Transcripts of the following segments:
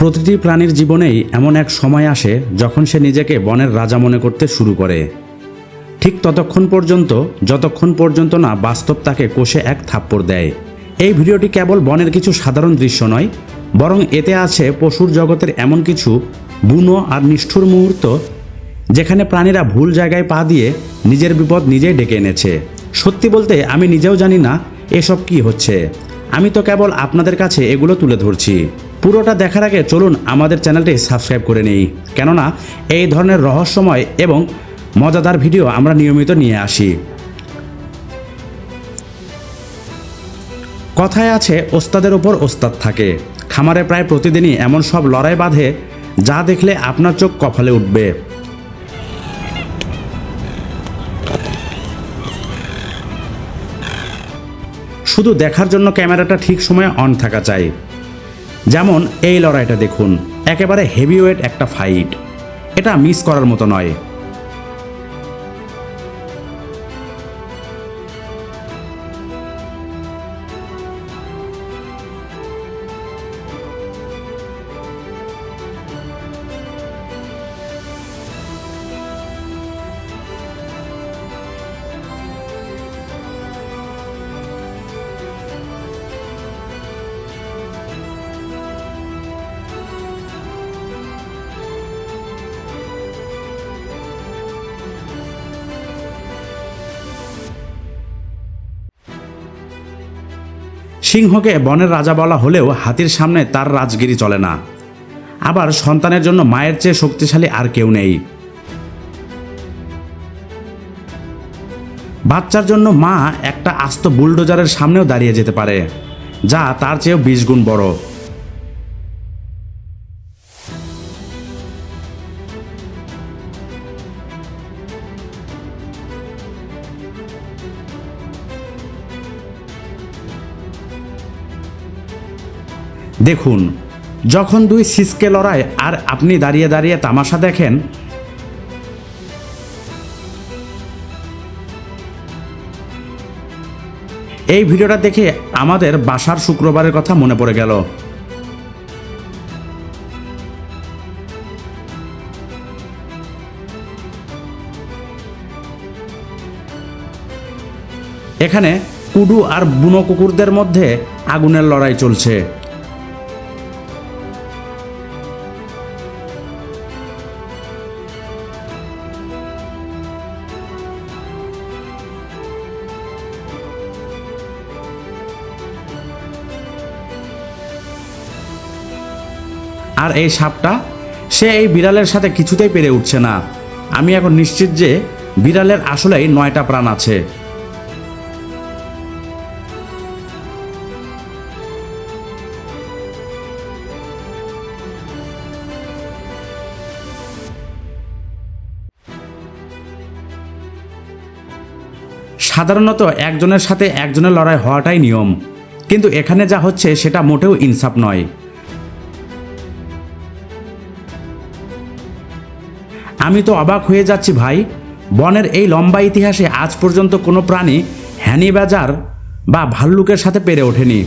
প্রতিটি প্রাণীর জীবনেই এমন এক সময় আসে যখন সে নিজেকে বনের রাজা মনে করতে শুরু করে। ঠিক ততক্ষণ পর্যন্ত, যতক্ষণ পর্যন্ত না বাস্তব তাকে কোষে এক থাপ্পড় দেয়। এই ভিডিওটি কেবল বনের কিছু সাধারণ দৃশ্য নয়, বরং এতে আছে পশুর জগতের এমন কিছু বুনো আর নিষ্ঠুর মুহূর্ত, যেখানে প্রাণীরা ভুল জায়গায় পা দিয়ে নিজের বিপদ নিজেই ডেকে এনেছে। সত্যি বলতে, আমি নিজেও জানি না এসব কি হচ্ছে। আমি তো কেবল আপনাদের কাছে এগুলো তুলে ধরছি। পুরোটা দেখার আগে চলুন আমাদের চ্যানেলটি সাবস্ক্রাইব করে নেই। কেননা, এই ধরনের রহস্যময় এবং মজাদার ভিডিও আমরা নিয়মিত নিয়ে আসি। কথায় আছে, ওস্তাদের ওপর ওস্তাদ থাকে। খামারে প্রায় প্রতিদিনই এমন সব লড়াই বাঁধে, যা দেখলে আপনার চোখ কপালে উঠবে। শুধু দেখার জন্য ক্যামেরাটা ঠিক সময়ে অন থাকা চাই। যেমন এই লড়াইটা দেখুন একেবারে হেভিওয়েট একটা ফাইট এটা মিস করার মতো নয়। সিংহকে বনের রাজা বলা হলেও হাতির সামনে তার রাজগিরি চলে না। আবার সন্তানের জন্য মায়ের চেয়ে শক্তিশালী আর কেউ নেই। বাচ্চার জন্য মা একটা আস্ত বুলডোজারের সামনেও দাঁড়িয়ে যেতে পারে, যা তার চেয়েও বিশ গুণ বড়। দেখুন, যখন দুই সিসকে লড়াই আর আপনি দাঁড়িয়ে দাঁড়িয়ে তামাশা দেখেন, এই ভিডিওটা দেখে আমাদের বাসার শুক্রবারের কথা মনে পড়ে গেল। এখানে কুডু আর বুনো কুকুরদের মধ্যে আগুনের লড়াই চলছে। আর এই সাপটা, সে এই বিড়ালের সাথে কিছুতেই পেরে উঠছে না। আমি এখন নিশ্চিত যে বিড়ালের আসলেই নয়টা প্রাণ আছে। সাধারণত একজনের সাথে একজনের লড়াই হওয়াটাই নিয়ম। কিন্তু এখানে যা হচ্ছে, সেটা মোটেও ইনসাফ নয়। আমি তো অবাক হয়ে যাচ্ছি ভাই। বনের এই লম্বা ইতিহাসে আজ পর্যন্ত কোনো প্রাণী হ্যানি বাজার বা ভাল্লুকের সাথে পেরে ওঠেনি।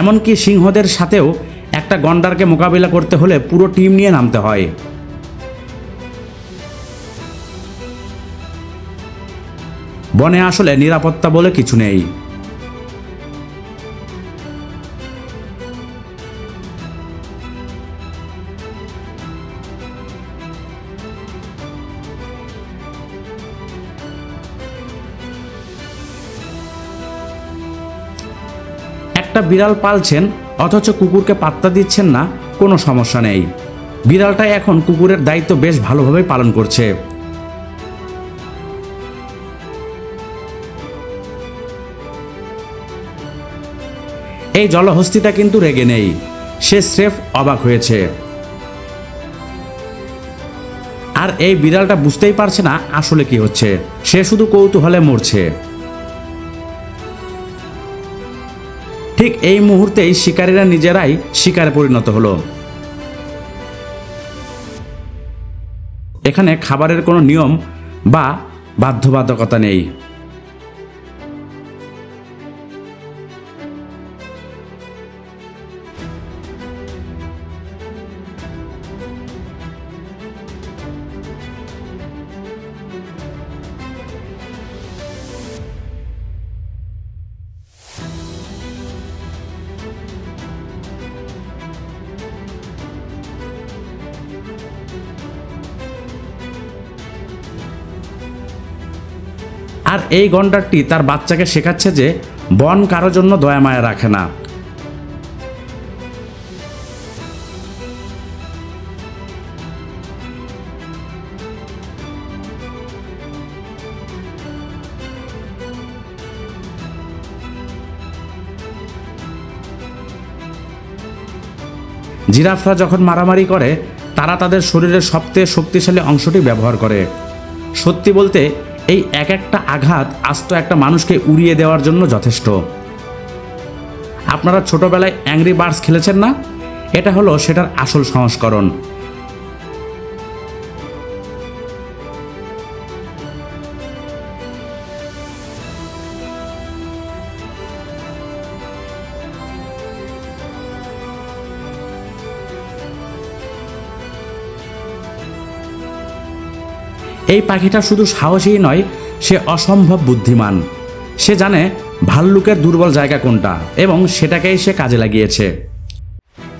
এমনকি সিংহদের সাথেও একটা গন্ডারকে মোকাবিলা করতে হলে পুরো টিম নিয়ে নামতে হয়। বনে আসলে নিরাপত্তা বলে কিছু নেই। একটা বিড়াল পালছেন, অথচ কুকুরকে পাত্তা দিচ্ছেন না, কোনো সমস্যা নেই। বিড়ালটা এখন কুকুরের দায়িত্ব বেশ ভালোভাবে পালন করছে। এই জলহস্তিটা কিন্তু রেগে নেই। সে স্রেফ অবাক হয়েছে। আর এই বিড়ালটা বুঝতেই পারছে না আসলে কি হচ্ছে। সে শুধু কৌতূহলে মরছে। ঠিক এই মুহূর্তেই শিকারীরা নিজেরাই শিকারে পরিণত হলো। এখানে খাবারের কোনো নিয়ম বা বাধ্যবাধকতা নেই। আর এই গন্ডারটি তার বাচ্চাকে শেখাচ্ছে যে বন কারও জন্য দয়া মায়া রাখে না। জিরাফরা যখন মারামারি করে, তারা তাদের শরীরের সবচেয়ে শক্তিশালী অংশটি ব্যবহার করে। সত্যি বলতে এই এক একটা আঘাত আস্ত একটা মানুষকে উড়িয়ে দেওয়ার জন্য যথেষ্ট। আপনারা ছোটবেলায় অ্যাংরি বার্ডস খেলেছেন না? এটা হলো সেটার আসল সংস্করণ। এই পাখিটা শুধু সাহসী নয়, সে অসম্ভব বুদ্ধিমান। সে জানে ভাল্লুকের দুর্বল জায়গা কোনটা এবং সেটাকেই সে কাজে লাগিয়েছে।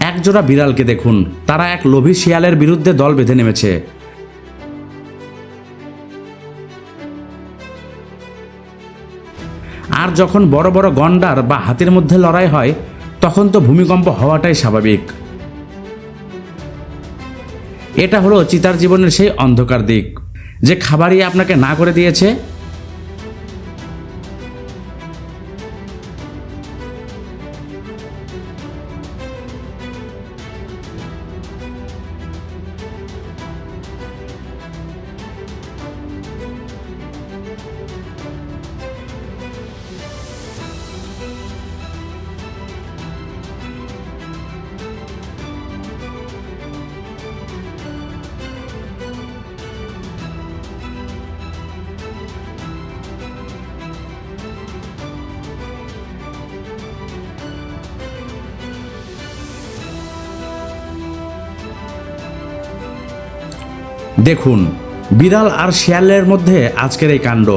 একজোড়া বিড়ালকে দেখুন, তারা এক লোভী শিয়ালের বিরুদ্ধে দল বেঁধে নেমেছে। আর যখন বড় বড় গন্ডার বা হাতির মধ্যে লড়াই হয়, তখন তো ভূমিকম্প হওয়াটাই স্বাভাবিক। এটা হলো চিতার জীবনের সেই অন্ধকার দিক। যে খাবারই আপনাকে না করে দিয়েছে দেখুন বিড়াল আর শিয়ালের মধ্যে আজকের এই কাণ্ড।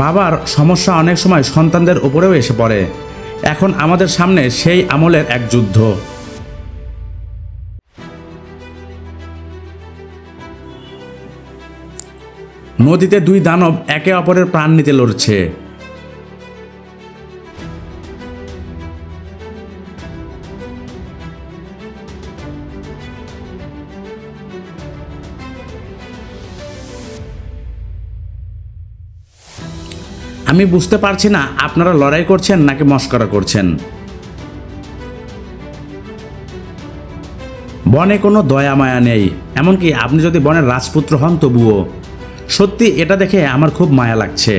বাবার সমস্যা অনেক সময় সন্তানদের উপরেও এসে পড়ে। এখন আমাদের সামনে সেই আমলের এক যুদ্ধ। নদীতে দুই দানব একে অপরের প্রাণ নিতে লড়ছে। আমি বুঝতে পারছি না আপনারা লড়াই করছেন নাকি মস্করা করছেন। বনে কোনো দয়া মায়া নেই, এমনকি আপনি যদি বনের রাজপুত্র হন তবুও। সত্যি এটা দেখে আমার খুব মায়া লাগছে।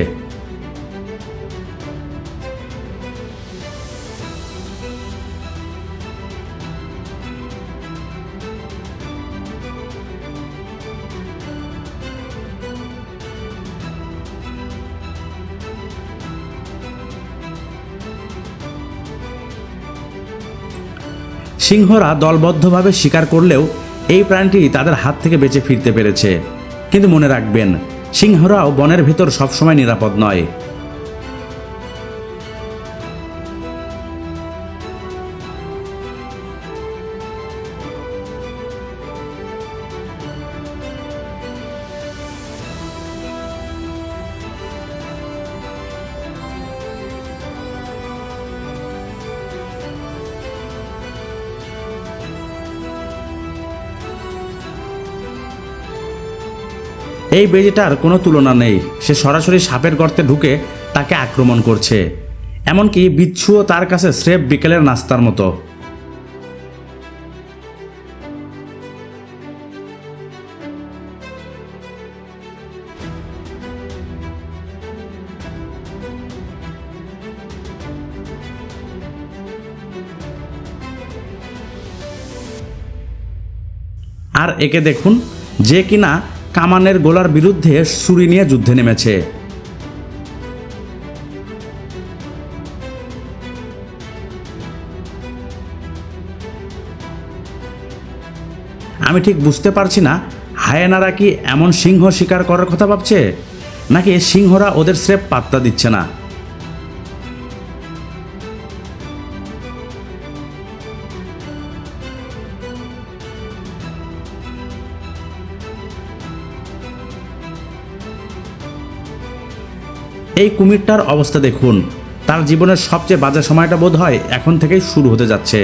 সিংহরা দলবদ্ধভাবে শিকার করলেও এই প্রাণীটি তাদের হাত থেকে বেঁচে ফিরতে পেরেছে। কিন্তু মনে রাখবেন, সিংহরাও বনের ভেতর সবসময় নিরাপদ নয়। এই বেজিটার কোনো তুলনা নেই। সে সরাসরি সাপের গর্তে ঢুকে তাকে আক্রমণ করছে। এমনকি বিচ্ছুও তার কাছে স্রেফ বিকেলের নাস্তার মতো। আর একে দেখুন যে কিনা কামানের গোলার বিরুদ্ধে সুরি নিয়ে যুদ্ধে নেমেছে। আমি ঠিক বুঝতে পারছি না, হায়েনারা কি এমন সিংহ শিকার করার কথা ভাবছে? নাকি সিংহরা ওদের স্রেফ পাত্তা দিচ্ছে না? এই কুমিরটার অবস্থা দেখুন। তার জীবনের সবচেয়ে বাজে সময়টা বোধ হয় এখন থেকেই শুরু হতে যাচ্ছে।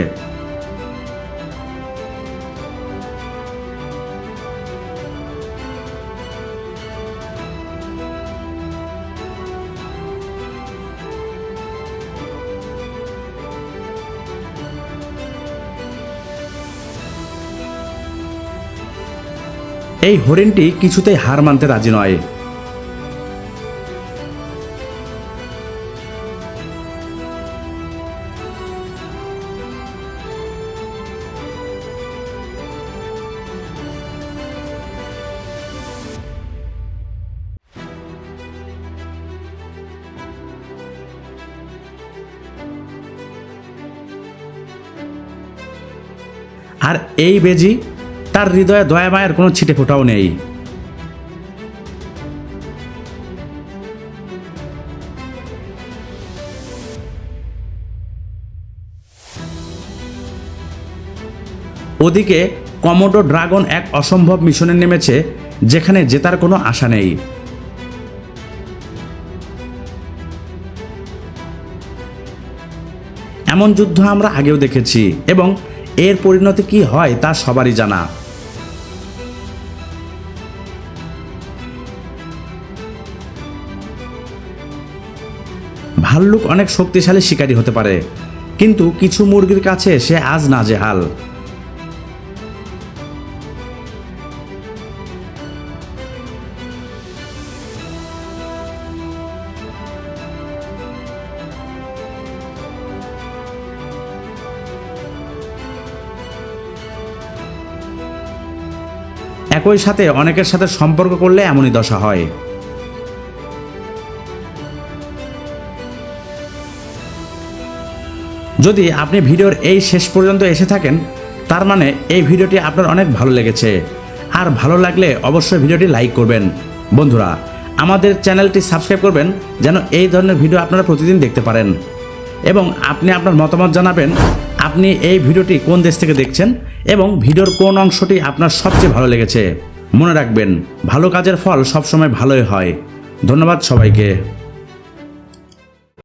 এই হরিণটি কিছুতেই হার মানতে রাজি নয়। আর এই বেজি তার হৃদয়ে দয়া মায়ের কোনো ছিটে ফোটাও নেই। ওদিকে কমোডো ড্রাগন এক অসম্ভব মিশনে নেমেছে, যেখানে জেতার কোনো আশা নেই। এমন যুদ্ধ আমরা আগেও দেখেছি এবং এর পরিণতি কি হয় তা সবারই জানা। ভাল্লুক অনেক শক্তিশালী শিকারী হতে পারে, কিন্তু কিছু মুরগির কাছে সে আজ নাজেহাল। একই সাথে অনেকের সাথে সম্পর্ক করলে এমনই দশা হয়। যদি আপনি ভিডিওর এই শেষ পর্যন্ত এসে থাকেন, তার মানে এই ভিডিওটি আপনার অনেক ভালো লেগেছে। আর ভালো লাগলে অবশ্যই ভিডিওটি লাইক করবেন। বন্ধুরা, আমাদের চ্যানেলটি সাবস্ক্রাইব করবেন যেন এই ধরনের ভিডিও আপনারা প্রতিদিন দেখতে পারেন। এবং আপনি আপনার মতামত জানাবেন আপনি এই ভিডিওটি কোন দেশ থেকে দেখছেন এবং ভিডিওর কোন অংশটি আপনার সবচেয়ে ভালো লেগেছে? মনে রাখবেন, ভালো কাজের ফল সবসময় ভালোই হয়। ধন্যবাদ সবাইকে।